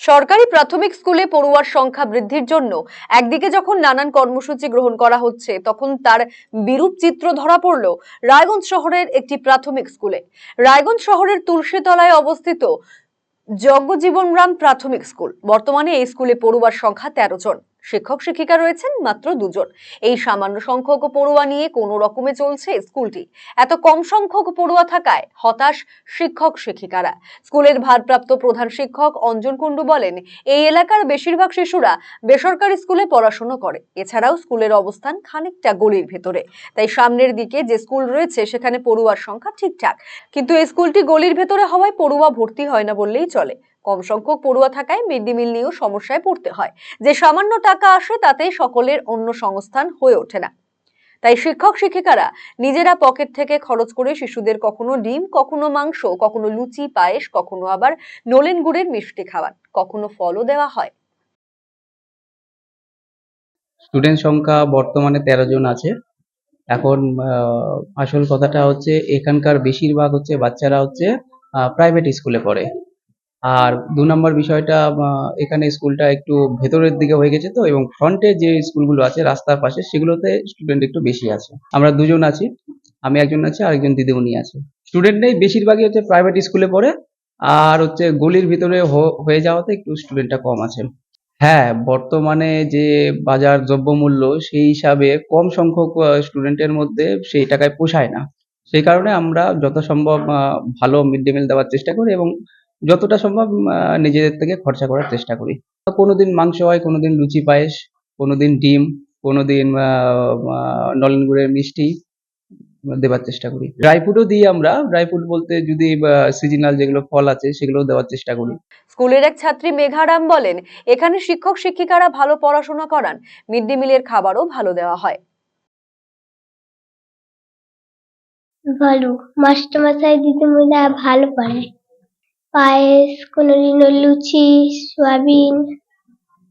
সরকারি প্রাথমিক স্কুলে পড়ুয়ার সংখ্যা বৃদ্ধির জন্য একদিকে যখন নানান কর্মসূচি গ্রহণ করা হচ্ছে, তখন তার বিরূপ চিত্র ধরা পড়ল রায়গঞ্জ শহরের একটি প্রাথমিক স্কুলে। রায়গঞ্জ শহরের তুলসীতলায় অবস্থিত জগজীবনরাম প্রাথমিক স্কুল। বর্তমানে এই স্কুলে পড়ুয়ার সংখ্যা তেরো জন। শিক্ষক শিক্ষিকা রয়েছেন মাত্র দুজন। এই সামান্য সংখ্যক পড়ুয়া নিয়ে কোনো রকমে চলছে স্কুলটি। এত কম সংখ্যক পড়ুয়া থাকায় হতাশ শিক্ষক শিক্ষিকারা। স্কুলের ভারপ্রাপ্ত প্রধান শিক্ষক অঞ্জন কুণ্ডু বলেন, এই এলাকার বেশিরভাগ শিশুরা বেসরকারি স্কুলে পড়াশোনা করে। এছাড়াও স্কুলের অবস্থান খানিকটা গলির ভেতরে। তাই সামনের দিকে যে স্কুল রয়েছে, সেখানে পড়ুয়ার সংখ্যা ঠিকঠাক। কিন্তু এই স্কুলটি গলির ভেতরে হওয়ায় পড়ুয়া ভর্তি হয় না বললেই চলে। কম সংখ্যক পড়ুয়া থাকায় মিড ডে মিল নিয়েও সমস্যায় পড়তে হয়। যে সামান্য টাকা আসে, তাতে সকলের অন্য সংস্থান হয়ে ওঠে না। তাই শিক্ষক শিক্ষিকারা নিজেরা পকেট থেকে খরচ করে শিশুদের কখনো ডিম, কখনো মাংস, কখনো লুচি, পায়েস, কখনো আবার নলেন গুড়ের মিষ্টি খাওয়ান। কখনো ফলও দেওয়া হয়। স্টুডেন্ট সংখ্যা বর্তমানে তেরো জন আছে। এখন আসল কথাটা হচ্ছে, এখানকার বেশিরভাগ হচ্ছে বাচ্চারা হচ্ছে প্রাইভেট স্কুলে পড়ে। আর দু নম্বর বিষয়টা এখানে স্কুলটা একটু ভেতরের দিকে হয়ে গেছে তো এবং ফ্রন্টে যে স্কুলগুলো আছে রাস্তার পাশে সেগুলোতে স্টুডেন্ট একটু বেশি আছে। আমরা দুজন আছি আমি একজন আছি আর একজন দিদিমণি আছে। স্টুডেন্ট নেই বেশিরভাগই হচ্ছে প্রাইভেট স্কুলে পড়ে আর হচ্ছে গলির ভিতরে হয়ে যাওয়াতে একটু স্টুডেন্টটা কম আছে। হ্যাঁ বর্তমানে যে বাজার দ্রব্যমূল্য সেই হিসাবে কম সংখ্যক স্টুডেন্টের মধ্যে সেই টাকায় পোষায় না। সেই কারণে আমরা যত সম্ভব আহ, ভালো মিড ডে মিল দেওয়ার চেষ্টা করি এবং যতটা সম্ভব আহ, নিজেদের থেকে খরচা করার চেষ্টা করি। কোনোদিন মাংস হয় কোনোদিন লুচি পায়েস কোনোদিন ডিম কোনোদিন নলেন গুড়ের মিষ্টি দেওয়ার চেষ্টা করি। ড্রাই ফ্রুটও দিই আমরা। ড্রাই ফ্রুট বলতে যদি সিজনাল যেগুলো ফল আছে সেগুলো দেওয়ার চেষ্টা করি। স্কুলের এক ছাত্রী মেঘারাম বলেন এখানে শিক্ষক শিক্ষিকারা ভালো পড়াশোনা করান। মিড ডে মিলের খাবারও ভালো দেওয়া হয়। ভালো। মাস্টারমশাই দিদিমণিরা ভালো পড়ায় পায়েস কোনোদিনও লুচি সয়াবিন